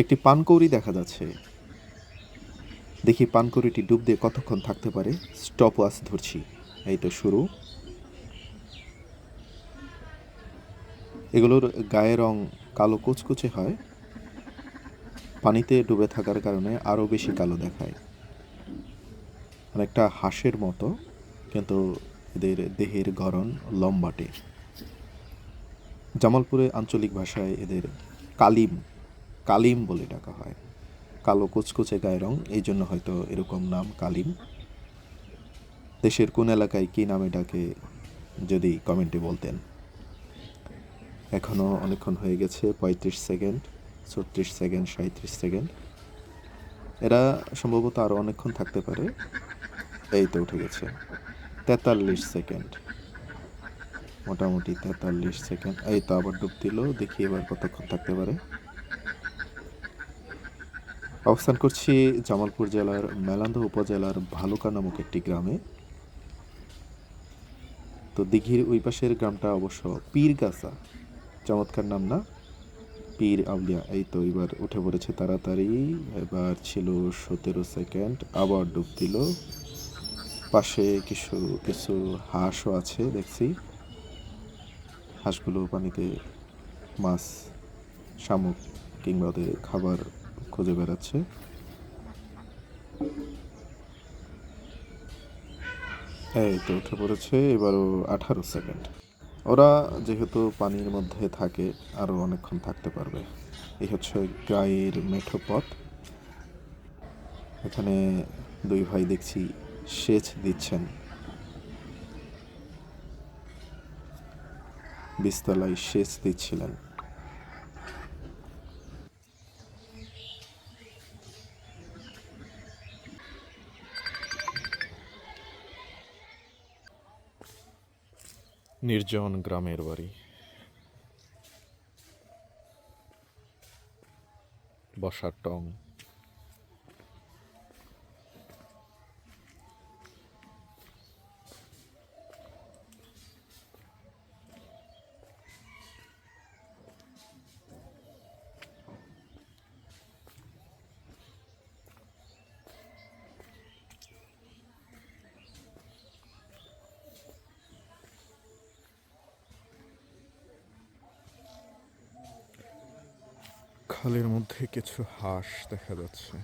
একটি পানকৌড়ি দেখা যাচ্ছে। দেখি পানকৌড়িটি ডুব দিয়ে কতক্ষণ থাকতে পারে। স্টপ ওয়াচ ধরছি। এই তো শুরু। এগুলোর গায়ে রং কালো কুচকুচে হয়। পানিতে ডুবে থাকার কারণে আরও বেশি কালো দেখায়। অনেকটা হাঁসের মতো, কিন্তু এদের দেহের গড়ন লম্বাটে। জামালপুরে আঞ্চলিক ভাষায় এদের কালিম কালিম বলে ডাকা হয়। কালো কুচকুচে গায়ের রং, এই জন্য হয়তো এরকম নাম কালিম। দেশের কোন এলাকায় কী নামে ডাকে, যদি কমেন্টে বলতেন। এখনও অনেকক্ষণ হয়ে গেছে, পঁয়ত্রিশ সেকেন্ড, ছত্রিশ সেকেন্ড সাঁত্রিশ সেকেন্ড। এরা সম্ভবত আরও অনেকক্ষণ থাকতে পারে। এই তো উঠে গেছে। তেতাল্লিশ সেকেন্ড। মোটামুটি তেতাল্লিশ সেকেন্ড। এই তো আবার ডুব দিল, দেখি এবার কতক্ষণ থাকতে পারে। অবস্থান করছি জামালপুর জেলার মেলান্দ উপজেলার ভালুকা নামক একটি গ্রামে। তো দিঘির ওই পাশের গ্রামটা অবশ্য পীরগাছা। চমৎকার নাম না? পীর আউলিয়া, এই তো এবার উঠে পড়েছে তাড়াতাড়ি। এবার ছিল সতেরো সেকেন্ড, আবার ডুব দিল। পাশে কিছু কিছু হাঁসও আছে, দেখছি। হাঁসগুলো পানিতে মাছ, শামুক কিংবা ওদের খাবার খুঁজে বেড়াচ্ছে। এই তো উঠে পড়েছে, এবারও আঠারো সেকেন্ড। ওরা যেহেতু পানির মধ্যে থাকে, আরও অনেকক্ষণ থাকতে পারবে। এই হচ্ছে গায়ের মেঠো পথ। এখানে দুই ভাই দেখছি সেচ দিচ্ছেন। বিস্তলায় সেচ দিচ্ছিলেন। নির্জন গ্রামের বাড়ি। বসার টং। খালের মধ্যে কিছু হাঁস দেখা যাচ্ছে।